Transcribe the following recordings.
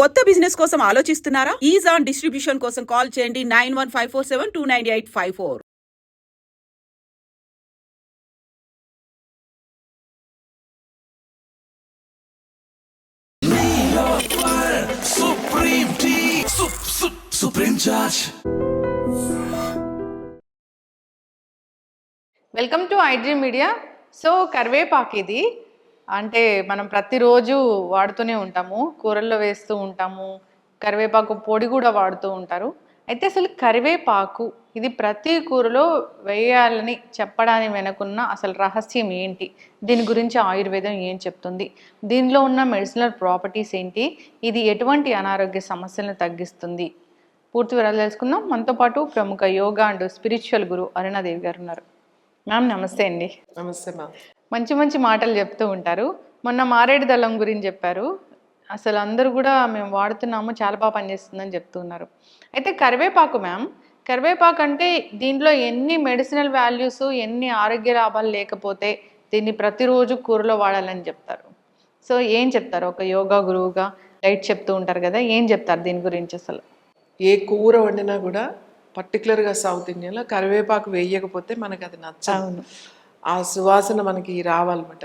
కొత్త బిజినెస్ కోసం ఆలోచిస్తున్నారా? ఈజ్ ఆన్ డిస్ట్రిబ్యూషన్ కోసం కాల్ చేయండి nine one five four seven two nine eight five four. Supreme Tea. Welcome to iDream media so కరివేపాకు ఇది అంటే మనం ప్రతిరోజు వాడుతూనే ఉంటాము కూరల్లో వేస్తూ ఉంటాము కరివేపాకు పొడి కూడా వాడుతూ ఉంటారు. అయితే అసలు కరివేపాకు ఇది ప్రతి కూరలో వేయాలని చెప్పడానికి వెనకున్న అసలు రహస్యం ఏంటి? దీని గురించి ఆయుర్వేదం ఏం చెప్తుంది? దీనిలో ఉన్న మెడిసినల్ ప్రాపర్టీస్ ఏంటి? ఇది ఎటువంటి అనారోగ్య సమస్యలను తగ్గిస్తుంది? పూర్తి వివరాలు తెలుసుకుందాం. మనతో పాటు ప్రముఖ yoga and spiritual guru Arunadevi garu ఉన్నారు. మ్యామ్ నమస్తే అండి. నమస్తే మ్యామ్. మంచి మంచి మాటలు చెప్తూ ఉంటారు. మొన్న మారేడు దళం గురించి చెప్పారు. అసలు అందరూ కూడా మేము వాడుతున్నాము చాలా బాగా పనిచేస్తుందని చెప్తున్నారు అయితే కరివేపాకు మ్యామ్ కరివేపాకు అంటే దీంట్లో ఎన్ని మెడిసినల్ వాల్యూస్ ఎన్ని ఆరోగ్య లాభాలు లేకపోతే దీన్ని ప్రతిరోజు కూరలో వాడాలని చెప్తారు? సో ఏం చెప్తారు? ఒక యోగా గురువుగా లైట్ చెప్తూ ఉంటారు కదా ఏం చెప్తారు దీని గురించి అసలు? ఏ కూర వండినా కూడా పర్టికులర్గా సౌత్ ఇండియన్లో కరివేపాకు వేయకపోతే మనకి అది నచ్చదు. ఆ సువాసన మనకి రావాలన్నమాట.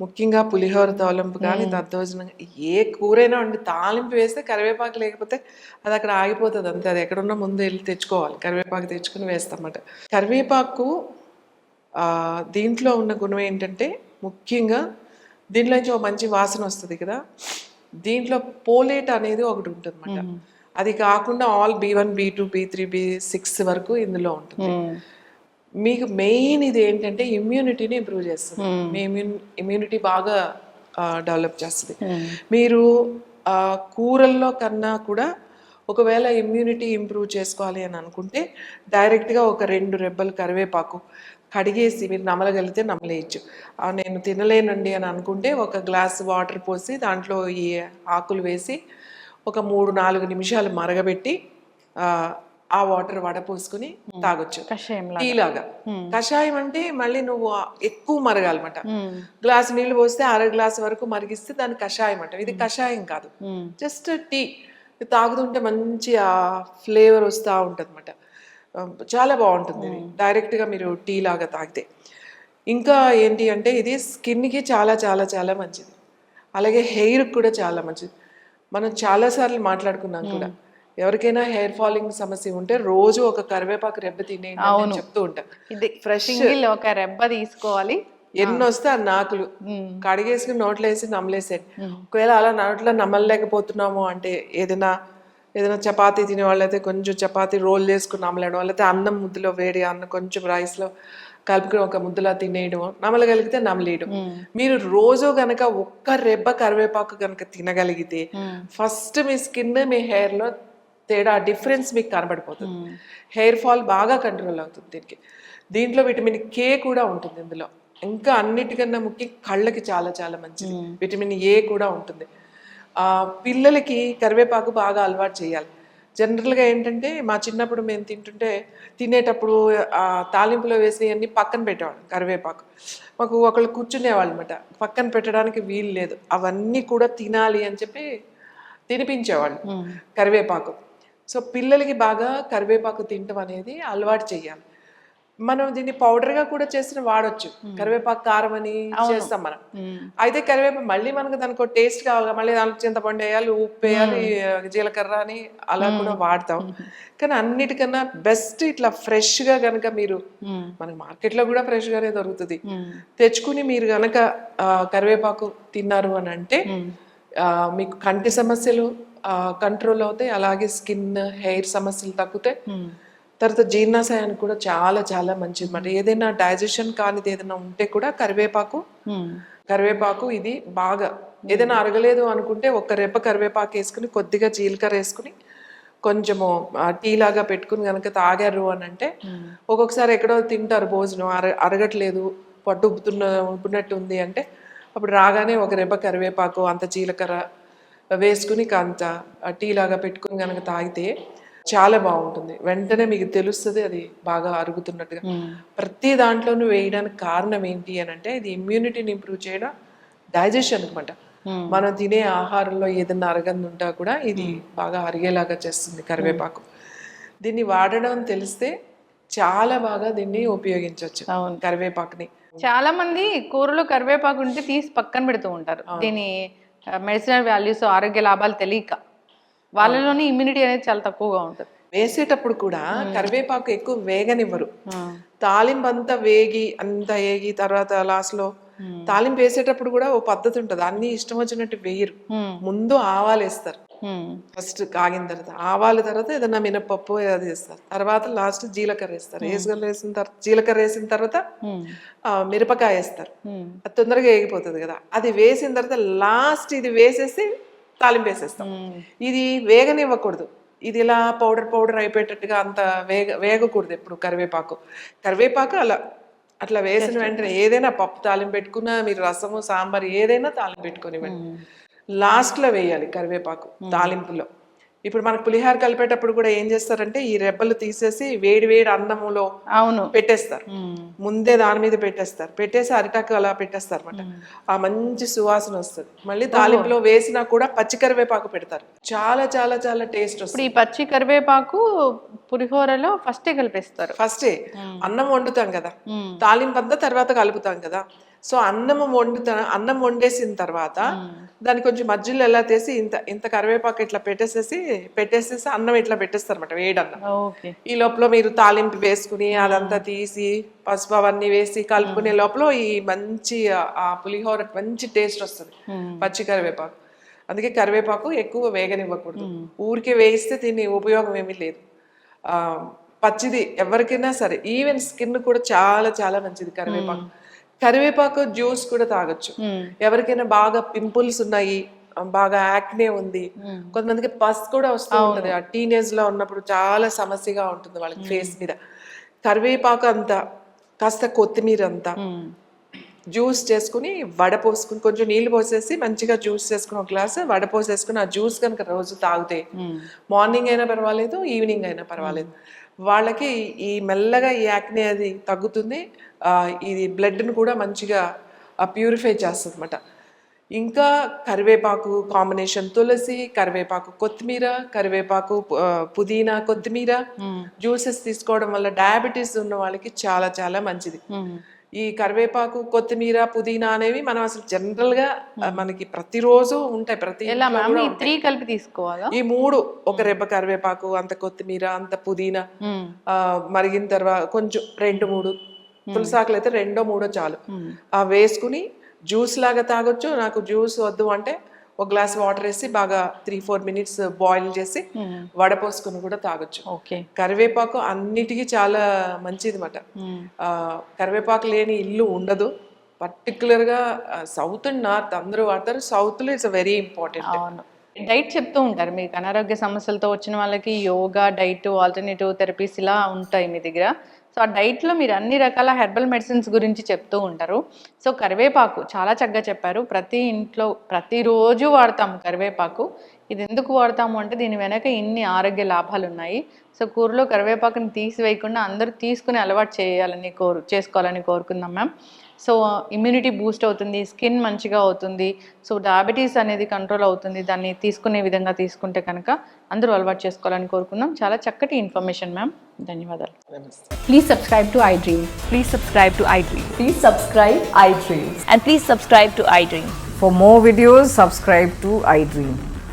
ముఖ్యంగా పులిహోర తాలింపు కానీ దద్దోజనం ఏ కూరైనా వండి తాలింపు వేస్తే కరివేపాకు లేకపోతే అది అక్కడ ఆగిపోతుంది అంతే. అది ఎక్కడున్నా ముందు వెళ్ళి తెచ్చుకోవాలి. కరివేపాకు తెచ్చుకుని వేస్తామన్నమాట. కరివేపాకు ఆ, దీంట్లో ఉన్న గుణం ఏంటంటే ముఖ్యంగా దీంట్లో నుంచి ఒక మంచి వాసన వస్తుంది కదా. దీంట్లో పోలేట్ అనేది ఒకటి ఉంటుంది అది కాకుండా all B one B two B three B six వరకు ఇందులో ఉంటుంది. మీకు మెయిన్ ఇది ఏంటంటే ఇమ్యూనిటీని ఇంప్రూవ్ చేస్తుంది. మీ ఇమ్యూన్ ఇమ్యూనిటీ బాగా డెవలప్ చేస్తుంది. మీరు ఆ, కూరల్లో కన్నా కూడా ఒకవేళ ఇమ్యూనిటీ ఇంప్రూవ్ చేసుకోవాలి అని అనుకుంటే డైరెక్ట్గా ఒక రెండు రెబ్బలు కరివేపాకు కడిగేసి మీరు నమలగలిగితే నమలేయచ్చు. నేను తినలేనండి అని అనుకుంటే ఒక గ్లాస్ వాటర్ పోసి దాంట్లో ఈ ఆకులు వేసి ఒక మూడు నాలుగు నిమిషాలు మరగబెట్టి ఆ, వాటర్ వడపోసుకుని తాగొచ్చు. కషాయం టీ లాగా కషాయం అంటే మళ్ళీ నువ్వు ఎక్కువ మరగాలన్నమాట. గ్లాస్ నీళ్ళు పోస్తే అర గ్లాస్ వరకు మరిగిస్తే దాన్ని కషాయం అంటాం ఇది కషాయం కాదు. Just tea. తాగుతుంటే మంచి ఆ ఫ్లేవర్ వస్తూ ఉంటుంది అనమాట చాలా బాగుంటుంది ఇది. డైరెక్ట్గా మీరు టీ లాగా తాగితే. ఇంకా ఏంటి అంటే ఇది స్కిన్కి చాలా చాలా చాలా మంచిది. అలాగే హెయిర్కి కూడా చాలా మంచిది. మనం చాలాసార్లు మాట్లాడుకున్నాం కూడా. ఎవరికైనా హెయిర్ ఫాలింగ్ సమస్య ఉంటే రోజు ఒక కరివేపాకు రెబ్బ తినేయండి చెప్తూ ఉంటా. ఇది ఫ్రెష్ ఒక రెబ్బ తీసుకోవాలి. ఎన్ని వస్తే ఆ నాకులు కడిగేసుకుని నోట్లో వేసి నమ్మలేసేయండి ఒకవేళ అలా నోట్లో నమ్మలేకపోతున్నాము అంటే ఏదైనా ఏదైనా చపాతీ తినే వాళ్ళైతే కొంచెం చపాతీ రోల్ చేసుకుని నమ్మలేయడం వాళ్ళైతే అన్నం ముద్దలో వేడి అన్నం కొంచెం రైస్లో కలుపుకొని ఒక ముద్దలా తినేయడం నమ్మలగలిగితే నమ్మలేయడం మీరు రోజు గనక ఒక్క రెబ్బ కరివేపాకు గనక తినగలిగితే ఫస్ట్ మీ స్కిన్ మీ హెయిర్లో తేడా డిఫరెన్స్ మీకు కనబడిపోతుంది. హెయిర్ ఫాల్ బాగా కంట్రోల్ అవుతుంది దీనికి. దీంట్లో విటమిన్ కే కూడా ఉంటుంది ఇందులో. ఇంకా అన్నిటికన్నా ముఖ్యం కళ్ళకి చాలా చాలా మంచిది. విటమిన్ ఏ కూడా ఉంటుంది. పిల్లలకి కరివేపాకు బాగా అలవాటు చేయాలి. జనరల్గా ఏంటంటే మా చిన్నప్పుడు మేము తింటుంటే తినేటప్పుడు తాలింపులో వేసినవన్నీ పక్కన పెట్టేవాళ్ళం కరివేపాకు. మాకు ఒకళ్ళు కూర్చునేవాళ్ళు అనమాట పక్కన పెట్టడానికి వీలు లేదు. అవన్నీ కూడా తినాలి అని చెప్పి తినిపించేవాళ్ళు. కరివేపాకు. సో పిల్లలకి బాగా కరివేపాకు తినటం అనేది అలవాటు చేయాలి. మనం దీన్ని powder గా కూడా చేసిన వాడొచ్చు. కరివేపాకు కారం అని చేస్తాం మనం. అయితే కరివేపాకు మళ్ళీ మనకు దానికి టేస్ట్ కావాలి. మళ్ళీ దాంట్లో చింతపండు వేయాలి ఉప్పు వేయాలి జీలకర్ర అని అలా కూడా వాడతాం. కానీ అన్నిటికన్నా బెస్ట్ ఇట్లా fresh గా గనక మీరు మనకి మార్కెట్లో కూడా fresh గానే దొరుకుతుంది తెచ్చుకుని మీరు గనక ఆ, కరివేపాకు తిన్నారు అని అంటే మీకు కంటి సమస్యలు కంట్రోల్ అవుతాయి. అలాగే స్కిన్ హెయిర్ సమస్యలు తగ్గుతాయి. తర్వాత జీర్ణాశయానికి కూడా చాలా చాలా మంచిది అన్నమాట. ఏదైనా డైజెషన్ కానిది ఏదైనా ఉంటే కూడా కరివేపాకు కరివేపాకు ఇది బాగా. ఏదైనా అరగలేదు అనుకుంటే ఒక రెప్ప కరివేపాకు వేసుకుని కొద్దిగా జీలకర్ర వేసుకుని కొంచెము టీ లాగా పెట్టుకుని కనుక తాగారు అని అంటే ఒక్కొక్కసారి ఎక్కడో తింటారు భోజనం. అర అరగట్లేదు పట్టు ఉబ్బుతున్న ఉబ్బినట్టు ఉంది అంటే అప్పుడు రాగానే ఒక రెబ్బ కరివేపాకు అంత జీలకర్ర వేసుకుని కాంత టీ లాగా పెట్టుకుని కనుక తాగితే చాలా బాగుంటుంది. వెంటనే మీకు తెలుస్తుంది అది బాగా అరుగుతున్నట్టుగా. ప్రతి దాంట్లోనూ వేయడానికి కారణం ఏంటి అని అంటే ఇది ఇమ్యూనిటీని ఇంప్రూవ్ చేయడం డైజెషన్ అనమాట మనం తినే ఆహారంలో ఏదైనా అరగంది ఉంటా కూడా ఇది బాగా అరిగేలాగా చేస్తుంది కరివేపాకు. దీన్ని వాడడం తెలిస్తే చాలా బాగా దీన్ని ఉపయోగించవచ్చు. కరివేపాకుని. చాలా మంది కూరలో కరివేపాకు ఉంటే తీసి పక్కన పెడుతూ ఉంటారు. దీని మెడిసినల్ వాల్యూస్ ఆరోగ్య లాభాలు తెలియక వాళ్ళలోని ఇమ్యూనిటీ అనేది చాలా తక్కువగా ఉంటుంది. వేసేటప్పుడు కూడా కరివేపాకు ఎక్కువ వేగనివ్వరు. తాలింపు అంతా వేగి అంతా వేగి తర్వాత లాస్ట్లో తాలింపు వేసేటప్పుడు కూడా ఓ పద్ధతి ఉంటది. అన్ని ఇష్టం వచ్చినట్టు వేయరు. ముందు ఆవాలు వేస్తారు. ఫస్ట్ కాగిన తర్వాత ఆవాల తర్వాత ఏదైనా మినపప్పు అది వేస్తారు తర్వాత లాస్ట్ జీలకర్ర వేస్తారు. వేసుకర్ర వేసిన తర్వాత జీలకర్ర వేసిన తర్వాత మిరపకాయ వేస్తారు. అది తొందరగా వేగిపోతుంది కదా. అది వేసిన తర్వాత లాస్ట్ ఇది వేసేసి తాలింపు వేసేస్తాం. ఇది వేగనివ్వకూడదు. ఇది ఇలా పౌడర్ పౌడర్ అయిపోయేటట్టుగా అంత వేగ వేగకూడదు ఎప్పుడు కరివేపాకు. కరివేపాకు అలా అట్లా వేసిన వెంటనే ఏదైనా పప్పు తాలింపు పెట్టుకున్నా మీరు రసము సాంబార్ ఏదైనా తాలింపు పెట్టుకునివ్వండి లాస్ట్లో వేయాలి కరివేపాకు తాలింపులో. ఇప్పుడు మనకు పులిహార కలిపేటప్పుడు కూడా ఏం చేస్తారంటే ఈ రెబ్బలు తీసేసి వేడి వేడి అన్నములో అవును. పెట్టేస్తారు. ముందే దాని మీద పెట్టేస్తారు. పెట్టేసి అరిటాకు అలా పెట్టేస్తారు అనమాట ఆ మంచి సువాసన వస్తుంది. మళ్ళీ తాలింపులో వేసినా కూడా పచ్చి కరివేపాకు పెడతారు. చాలా చాలా చాలా టేస్ట్ వస్తుంది ఈ పచ్చి కరివేపాకు పులిహోరలో ఫస్టే కలిపేస్తారు. ఫస్టే. అన్నం వండుతాం కదా. తాలింపు అంతా తర్వాత కలుపుతాం కదా. సో అన్నం వండుతా అన్నం వండేసిన తర్వాత దాన్ని కొంచెం మధ్యలో ఎలా తీసి ఇంత ఇంత కరివేపాకు ఇట్లా పెట్టేసేసి పెట్టేసేసి అన్నం ఇట్లా పెట్టేస్తారు అనమాట వేడన్నం ఈ లోపల మీరు తాలింపు వేసుకుని అదంతా తీసి పసుపు అవన్నీ వేసి కలుపుకునే లోపల ఈ మంచి ఆ- పులిహోర మంచి టేస్ట్ వస్తుంది. పచ్చి కరివేపాకు. అందుకే కరివేపాకు ఎక్కువ వేగనివ్వకూడదు. ఊరికే వేయిస్తే దీని ఉపయోగం ఏమీ లేదు. పచ్చిది ఎవరికైనా సరే ఈవెన్ స్కిన్ కూడా చాలా చాలా మంచిది కరివేపాకు. కరివేపాకు జ్యూస్ కూడా తాగొచ్చు. ఎవరికైనా బాగా పింపుల్స్ ఉన్నాయి బాగా యాక్నే ఉంది. కొంతమందికి పస్ కూడా వస్తూ ఉంటది. ఆ టీనేజ్లో ఉన్నప్పుడు చాలా సమస్యగా ఉంటుంది వాళ్ళకి ఫేస్ మీద. కరివేపాకు అంతా కాస్త కొత్తిమీర అంతా జ్యూస్ చేసుకుని వడపోసుకుని కొంచెం నీళ్ళు పోసేసి మంచిగా జ్యూస్ చేసుకుని ఒక గ్లాస్ వడపోసేసుకుని ఆ జ్యూస్ కనుక రోజు తాగితే మార్నింగ్ అయినా పర్వాలేదు ఈవినింగ్ అయినా పర్వాలేదు. వాళ్ళకి ఈ మెల్లగా ఈ యాక్నే అది తగ్గుతుంది. ఇది బ్లడ్ని కూడా మంచిగా ప్యూరిఫై చేస్తుంది అనమాట ఇంకా కరివేపాకు కాంబినేషన్ తులసి కరివేపాకు కొత్తిమీర కరివేపాకు పుదీనా కొత్తిమీర జ్యూసెస్ తీసుకోవడం వల్ల డయాబెటీస్ ఉన్న వాళ్ళకి చాలా చాలా మంచిది. ఈ కరివేపాకు కొత్తిమీర పుదీనా అనేవి మనం అసలు జనరల్గా మనకి ప్రతిరోజు ఉంటాయి ప్రతి త్రీ కలిపి తీసుకోవాలా? ఈ మూడు ఒక రెబ్బ కరివేపాకు అంత కొత్తిమీర అంత పుదీనా మరిగిన తర్వాత కొంచెం రెండు మూడు తులసాకులు అయితే రెండో మూడో చాలు. ఆ వేసుకుని జ్యూస్ లాగా తాగొచ్చు. నాకు జ్యూస్ వద్దు అంటే ఒక గ్లాస్ వాటర్ వేసి బాగా త్రీ ఫోర్ మినిట్స్ బాయిల్ చేసి వడపోసుకుని కూడా తాగొచ్చు. ఓకే కరివేపాకు అన్నిటికీ చాలా మంచిది మాట కరివేపాకు లేని ఇల్లు ఉండదు. పర్టికులర్గా సౌత్ అండ్ నార్త్ అందరూ వాడతారు. సౌత్లో ఇట్స్ వెరీ ఇంపార్టెంట్. అవును. డైట్ చెప్తూ ఉంటారు. మీకు అనారోగ్య సమస్యలతో వచ్చిన వాళ్ళకి యోగా డైట్ ఆల్టర్నేటివ్ థెరపీస్ ఇలా ఉంటాయి మీ దగ్గర. సో ఆ డైట్లో మీరు అన్ని రకాల హెర్బల్ మెడిసిన్స్ గురించి చెప్తూ ఉంటారు. సో కరివేపాకు చాలా చక్కగా చెప్పారు. ప్రతి ఇంట్లో ప్రతిరోజు వాడతాం కరివేపాకు. ఇది ఎందుకు వాడతాము అంటే దీని వెనక ఇన్ని ఆరోగ్య లాభాలు ఉన్నాయి సో కూరలో కరివేపాకుని తీసివేయకుండా అందరూ తీసుకుని అలవాటు చేయాలని కోరు చేసుకోవాలని కోరుకుందాం మ్యామ్ సో ఇమ్యూనిటీ బూస్ట్ అవుతుంది స్కిన్ మంచిగా అవుతుంది సో డయాబెటీస్ అనేది కంట్రోల్ అవుతుంది దాన్ని తీసుకునే విధంగా తీసుకుంటే కనుక అందరూ అలవాటు చేసుకోవాలని కోరుకుందాం చాలా చక్కటి ఇన్ఫర్మేషన్ మ్యామ్ ధన్యవాదాలు Please subscribe to iDream. Please subscribe to iDream. Please subscribe iDream. And please subscribe to iDream. For more videos, subscribe to iDream. Please like, share, and